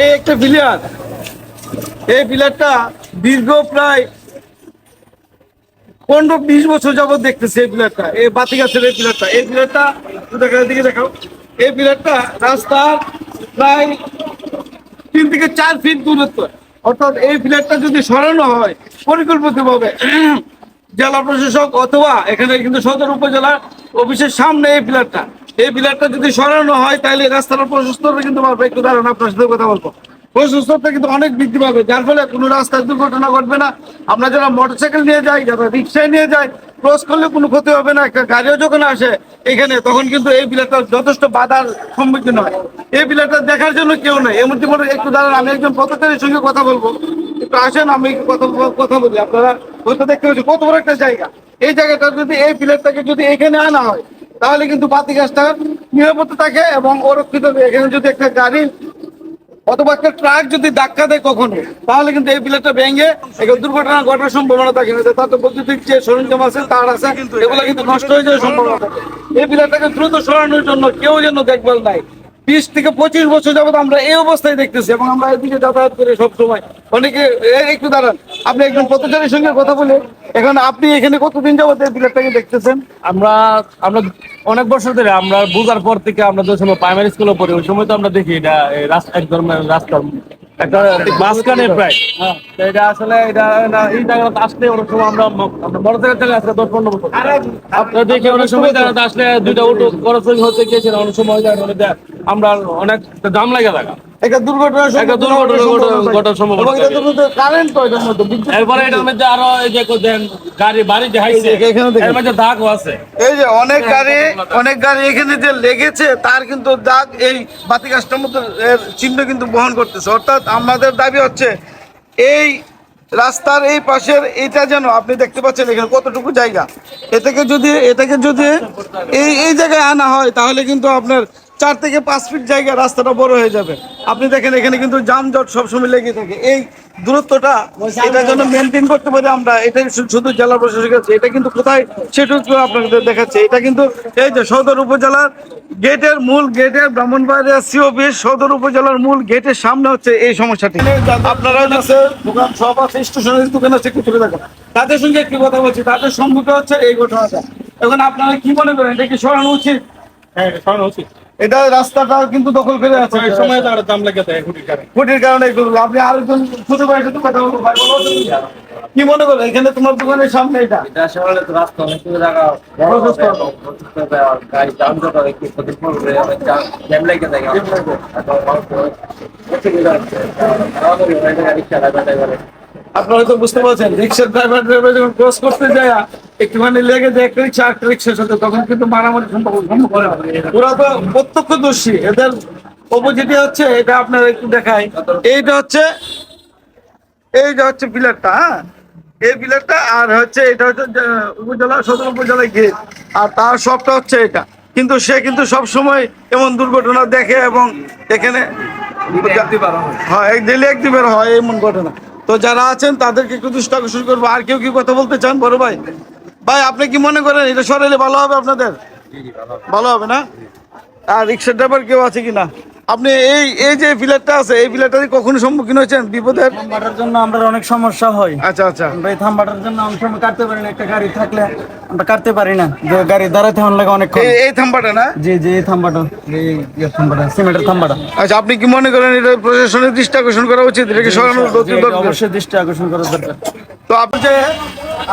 এই একটা এই দীর্ঘ প্রায় পনেরো বিশ বছর যাবত দেখতেছে এই এই বাতি গাছের এই এই দিকে দেখাও। এই রাস্তার প্রায় তিন থেকে চার ফিট দূরত্ব। অর্থাৎ এই প্লেয়ারটা যদি সরানো হয়, পরিকল্পিতভাবে জেলা প্রশাসক অথবা এখানে কিন্তু সদর উপজেলা অফিসের সামনে এই প্লেয়ারটা এই প্লেয়ারটা যদি সরানো হয়, তাহলে এই রাস্তাটা প্রশস্ত কিন্তু পারবে একটু দাঁড়ান, আপনার সাথে কথা বলব। প্রশস্ততা কিন্তু অনেক বৃদ্ধি পাবে, যার ফলে কোনো রাস্তায় দুর্ঘটনা ঘটবে না। আমরা যারা মোটরসাইকেল নিয়ে যাই, যারা রিক্সায় নিয়ে যাই ক্রস করলে কোনো ক্ষতি হবে না। একটা গাড়িও যখন আসে এখানে, তখন কিন্তু এই বিলাটা যথেষ্ট বাধার সম্মুখীন হয়। এই বিলাটা দেখার জন্য কেউ এর মধ্যে মনে একটু দাঁড়ান, আমি একজন পথচারীর সঙ্গে কথা বলব। একটু আসেন, আমি কথা কথা বলি। আপনারা হয়তো দেখতে পাচ্ছি কত বড় একটা জায়গা। এই জায়গাটা যদি এই প্লেটটাকে যদি এখানে আনা হয় তাহলে কিন্তু বাতি গাছটা নিরাপত্তা থাকে এবং অরক্ষিত এখানে যদি একটা গাড়ি অথবা একটা ট্রাক যদি ধাক্কা দেয় কখনো, তাহলে কিন্তু এই প্লেটটা ভেঙে এখানে দুর্ঘটনা ঘটার সম্ভাবনা থাকে না। তার তো বৈদ্যুতিক যে সরঞ্জাম আছে, তার আছে, এগুলো কিন্তু নষ্ট হয়ে যাওয়ার সম্ভাবনা থাকে। এই প্লেটটাকে দ্রুত সরানোর জন্য কেউ যেন দেখভাল নাই বিশ থেকে পঁচিশ বছর যাবত আমরা এই অবস্থায় দেখতেছি এবং আমরা এদিকে যাতায়াত করি সবসময়। অনেকে একটু দাঁড়ান। আপনি একজন পথচারীর সঙ্গে কথা বলে এখন আপনি এখানে কতদিন যাবত এই দেখতেছেন? আমরা আমরা অনেক বছর ধরে আমরা বুঝার পর থেকে আমরা যে সময় প্রাইমারি স্কুলে পড়ি ওই সময় তো আমরা দেখি এটা রাস্তা এক ধরনের রাস্তা একটা মাঝখানে প্রায়। তো এটা আসলে এটা এই জায়গাটা আসলে অনেক সময় আমরা বড় থেকে আসলে দশ পনেরো বছর। আপনারা দেখি অনেক সময় জায়গাটা আসলে দুইটা উঠো খরচ হতে গিয়েছিল অনেক সময় জায়গাটা আমরা অনেক জাম লাগে থাকা একটা দুর্ঘটনা একটা দুর্ঘটনা ঘটার- ঘটার সম্ভাবনা কারেন্ট তো এটার মধ্যে এরপরে এটার মধ্যে আরও এই যে দেন গাড়ি বাড়ি যে হাইছে এখানে এর মধ্যে দাগও আছে। এই যে অনেক গাড়ি অনেক গাড়ি এখানে যে লেগেছে তার কিন্তু দাগ এই বাতি গাছটার মধ্যে এর চিহ্ন কিন্তু বহন করতেছে। অর্থাৎ আমাদের দাবি হচ্ছে এই রাস্তার এই পাশের এটা যেন আপনি দেখতে পাচ্ছেন এখানে কতটুকু জায়গা। এটাকে যদি এটাকে যদি এই এই জায়গায় আনা হয় তাহলে কিন্তু আপনার চার থেকে পাঁচ ফিট জায়গা রাস্তাটা বড় হয়ে যাবে। আপনি দেখেন, এখানে কিন্তু যানজট সবসময় লেগে থাকে। এই দূরত্বটা এটার জন্য মেনটেন করতে পারি আমরা। এটাই শু- শুধু জেলা প্রশাসকের কাছে। এটা কিন্তু কোথায়? সেটুকু আপনাদের দেখাচ্ছে। এটা কিন্তু এই যে সদর উপজেলার গেটের মূল গেটের ব্রাহ্মণবাড়িয়া সি অফিস সদর উপজেলার মূল গেটের সামনে হচ্ছে এই সমস্যাটি। আপনারা আছে, দোকান সব আছে স্টেশনের দোকান আছে তুলে দেখেন তাদের সঙ্গে একটি কথা বলছি। তাদের সম্মুখে হচ্ছে এই ঘটনাটা। এখন আপনারা কি মনে করেন? এটা কি সরানো উচিত? হ্যাঁ সরানো উচিত। এটা রাস্তাটা কিন্তু দখল করে আছে। এই সময় তো আরও দাম লাগে টাকা ফুটির কারণে। এগুলো আপনি আরেকজন ছোট ভাইয়ের সাথে কথা বলব ভাই বলো তুমি। কি মনে করো এখানে তোমার দোকানের সামনে এটা? এটা আসলে তো রাস্তা অনেক জায়গা। বড় আর গাড়ি যানজট হবে, একটু ক্ষতি করবে, জ্যাম- লেগে driver আপনারা তো বুঝতে পারছেন রিক্সার ড্রাইভার ড্রাইভার যখন ক্রস করতে যায় একটুখানি লেগে যায় একটা রিক্সা একটা রিক্সার সাথে তখন কিন্তু মারামারি ওরা তো প্রত্যক্ষদর্শী। এদের অপোজিটে হচ্ছে, এটা আপনারা একটু দেখাই। এইটা হচ্ছে এইটা হচ্ছে পিলারটা হ্যাঁ? এই পিলারটা আর হচ্ছে এটা হচ্ছে উপজেলা, সদর উপজেলা গেট। আর তার সবটা হচ্ছে এটা। কিন্তু সে কিন্তু সব সময় এমন দুর্ঘটনা দেখে এবং এখানে হয় এক ডেলি একদিনের হয় এমন ঘটনা। তো যারা আছেন, তাদেরকে একটু দৃষ্টি আকর্ষণ করব। আর কেউ কি কথা বলতে চান বড় ভাই? ভাই আপনি কি মনে করেন এটা সরাইলে ভালো হবে আপনাদের? ভালো হবে না? আর রিক্সা ড্রাইভার কেউ আছে কিনা? আপনি এই এই যে ফিলারটা আছে এই ফিলারটা কখনো সম্মুখীন হয়েছেন বিপদের? থাম্বাটার জন্য আমরা অনেক সমস্যা হয়। আচ্ছা আচ্ছা। আমরা এই থাম্বাটার জন্য অনেক সময় কাটতে পারি না একটা গাড়ি থাকলে আমরা কাটতে পারি না। যে গাড়ি দাঁড়াতে হন লাগে অনেক এই থাম্বাটা না? জি জি এই থাম্বাটা। এই ইয়ে থাম্বাটা সিমেন্টের থাম্বাটা। আচ্ছা আপনি কি মনে করেন এটা প্রশাসনের দৃষ্টি আকর্ষণ করা উচিত? এটাকে সরানো জি, জি, দরকার? অবশ্যই দৃষ্টি আকর্ষণ করা দরকার। তো আপনি যে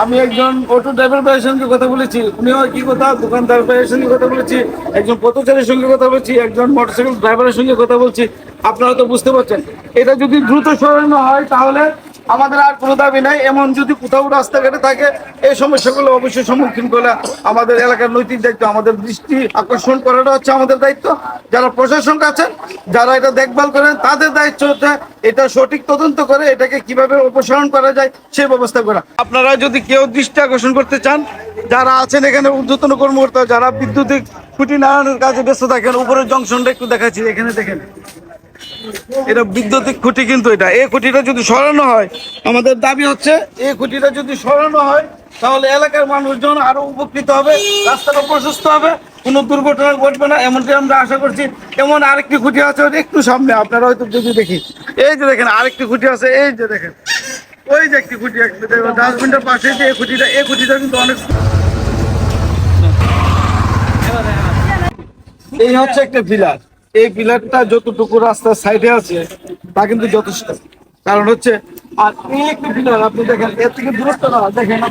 আমি একজন অটো ড্রাইভার ভাইয়ের সঙ্গে কথা বলেছি। উনিও কি কথা, দোকানদার ভাইয়ের সঙ্গে কথা বলেছি, একজন পথচারীর সঙ্গে কথা বলছি, একজন মোটরসাইকেল ড্রাইভারের সঙ্গে কথা বলছি। আপনারা তো বুঝতে পারছেন। এটা যদি দ্রুত সরানো হয়, তাহলে আমাদের আর কোনো দাবি নাই। এমন যদি কোথাও রাস্তাঘাটে থাকে, এই সমস্যাগুলো অবশ্যই সম্মুখীন করে আমাদের এলাকার নৈতিক দায়িত্ব, আমাদের দৃষ্টি আকর্ষণ করাটা হচ্ছে আমাদের দায়িত্ব। যারা প্রশাসন আছেন, যারা এটা দেখভাল করেন, তাদের দায়িত্ব হচ্ছে এটা সঠিক তদন্ত করে এটাকে কীভাবে অপসারণ করা যায়, সেই ব্যবস্থা করা। আপনারা যদি কেউ দৃষ্টি আকর্ষণ করতে চান, যারা আছেন এখানে ঊর্ধ্বতন কর্মকর্তা, যারা বিদ্যুতিক খুঁটি নাড়ানোর কাজে ব্যস্ত থাকেন, উপরের জংশনটা একটু দেখাচ্ছি, এখানে দেখেন। এটা বিদ্যুতিক খুঁটি কিন্তু এটা। এই খুঁটিটা যদি সরানো হয়, আমাদের দাবি হচ্ছে এই খুঁটিটা যদি সরানো হয়, তাহলে এলাকার মানুষজন আরও উপকৃত হবে, রাস্তাটা প্রশস্ত হবে, কোনো দুর্ঘটনা ঘটবে না, এমনকি আমরা আশা করছি এমন আরেকটি খুঁটি আছে একটু সামনে, আপনারা হয়তো যদি দেখি। এই যে দেখেন, আরেকটি খুঁটি আছে, এই যে দেখেন। ওই যে একটি খুঁটি ডাস্টবিনটার পাশে যে এই খুঁটিটা এই খুঁটিটা কিন্তু অনেক এই হচ্ছে একটা পিলার এই পিলারটা যতটুকু রাস্তার সাইডে আছে, তা কিন্তু যথেষ্ট। কারণ হচ্ছে, আর এই একটা পিলার আপনি দেখেন, এর থেকে দূরত্ব না, দেখেন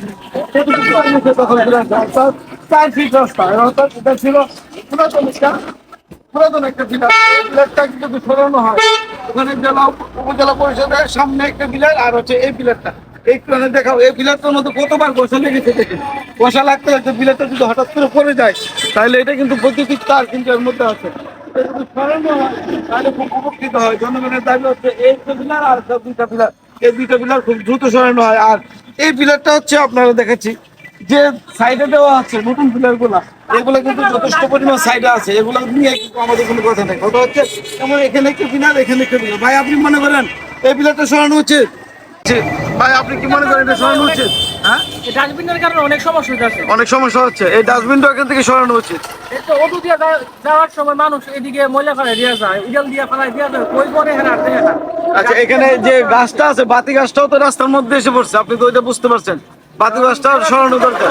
চার ফিট রাস্তা অর্থাৎ এটা ছিল পুরাতন পুরাতন একটা পিলার পিলারটা কিন্তু সরানো হয়। ওখানে জেলা উপ- উপজেলা পরিষদের সামনে একটা পিলার আর হচ্ছে এই পিলারটা এই পিলারে দেখাও, এই পিলারটার মধ্যে কতবার বসা লেগেছে দেখেন। বসা লাগতে লাগতে পিলারটা যদি হঠাৎ করে পড়ে যায়, তাহলে এটা কিন্তু বৈদ্যুতিক তার কিন্তু এর মধ্যে আছে। যদি সরানো হয় তাহলে খুব হয় জনগণের হচ্ছে এই পিলার আর দুইটা পিলার খুব দ্রুত সরানো হয় আর এই পিলারটা হচ্ছে আপনারা দেখাচ্ছি যে আছে নতুন এগুলো কিন্তু যথেষ্ট পরিমাণ সাইডে আছে এগুলো নিয়ে কিন্তু আমাদের কোনো কথা নেই কথা হচ্ছে যেমন এখানে এখানে ভাই আপনি মনে করেন এই পিলারটা সরানো উচিত। ভাই আপনি কি মনে করেন এটা সরানো উচিত? হ্যাঁ? ডাস্টবিনের কারণে অনেক সমস্যা হচ্ছে অনেক সমস্যা হচ্ছে। এই ডাস্টবিনটা এখান থেকে সরানো উচিত। এই তো অটো দিয়ে যাওয়ার সময় মানুষ এদিকে ময়লা ফেলাই দিয়ে যায় উজাল দিয়ে ফেলাই দিয়ে যায় কই করে হেরা আর দেখে না। আচ্ছা এখানে যে গাছটা আছে বাতি গাছটাও তো রাস্তার মধ্যে এসে পড়ছে। আপনি তো ওইটা বুঝতে পারছেন। বাতি গাছটা সরানো দরকার।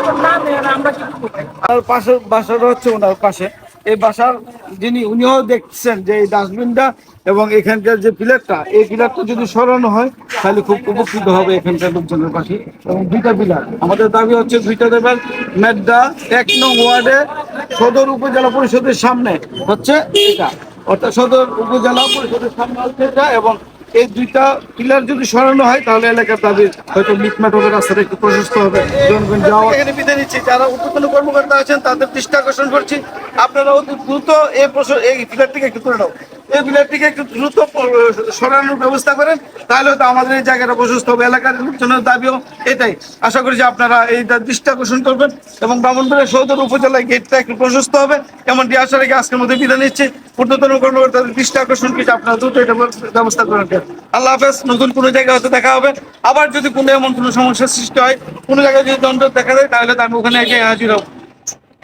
আর পাশের বাসাটা হচ্ছে ওনার পাশে। এই বাসার যিনি উনিও দেখছেন যে এই ডাস্টবিনটা এবং এখানকার যে পিলারটা, এই পিলারটা যদি সরানো হয়, তাহলে খুব উপকৃত হবে এখানকার লোকজনের পাশে। এবং দুইটা পিলার। আমাদের দাবি হচ্ছে দুইটা দেবেন মেড্ডা এক নং ওয়ার্ডে সদর উপজেলা পরিষদের সামনে হচ্ছে এটা। অর্থাৎ সদর উপজেলা পরিষদের সামনে হচ্ছে এটা এবং এই দুইটা পিলার যদি সরানো হয়, তাহলে এলাকার দাবি হয়তো মিটমাট হবে, রাস্তাটা একটু প্রশস্ত হবে, জনগণ যাওয়া এখানে বিদায় নিচ্ছি। যারা উদ্যোতন কর্মকর্তা আছেন, তাদের দৃষ্টি আকর্ষণ করছি। আপনারা অতি দ্রুত এই প্রশ্ন এই পিলারটিকে একটু করে দাও এই পিলারটিকে একটু দ্রুত সরানোর ব্যবস্থা করেন তাহলে তো আমাদের এই জায়গাটা প্রশস্ত হবে, এলাকার লোকজনের দাবিও এটাই। আশা করি যে আপনারা এই দৃষ্টি আকর্ষণ করবেন এবং ব্রাহ্মণবাড়িয়া সদর উপজেলায় গেটটা একটু প্রশস্ত হবে। এমনটি আশা রেখে আজকের মধ্যে বিদায় নিচ্ছি। ঊর্ধ্বতন কর্মকর্তাদের দৃষ্টি আকর্ষণ করছি আপনারা দ্রুত এটা ব্যবস্থা করেন। আল্লাহ হাফেজ, নতুন কোনো জায়গায় হয়তো দেখা হবে। আবার যদি কোনো এমন কোনো সমস্যার সৃষ্টি হয়, কোনো জায়গায় যদি দণ্ড দেখা দেয়, তাহলে তো আমি ওখানে একে হাজির হব।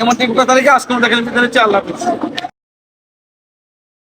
এমন ঠিক কথা রেখে আজকে দেখেন বিদায় নিচ্ছি। আল্লাহ হাফেজ।